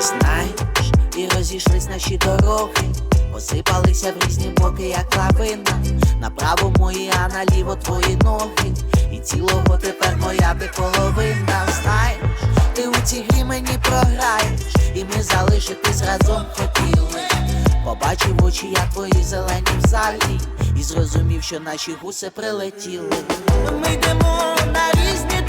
Знаєш, і розійшлись наші дороги, посипалися в різні боки, як лавина. Направо мої, а наліво твої ноги. І цілого тепер моя ти половина. Знаєш, ти у цій грі мені програєш, і ми залишитись разом хотіли. Побачив очі, я твої зелені в залі, і зрозумів, що наші гуси прилетіли. Ми йдемо на різні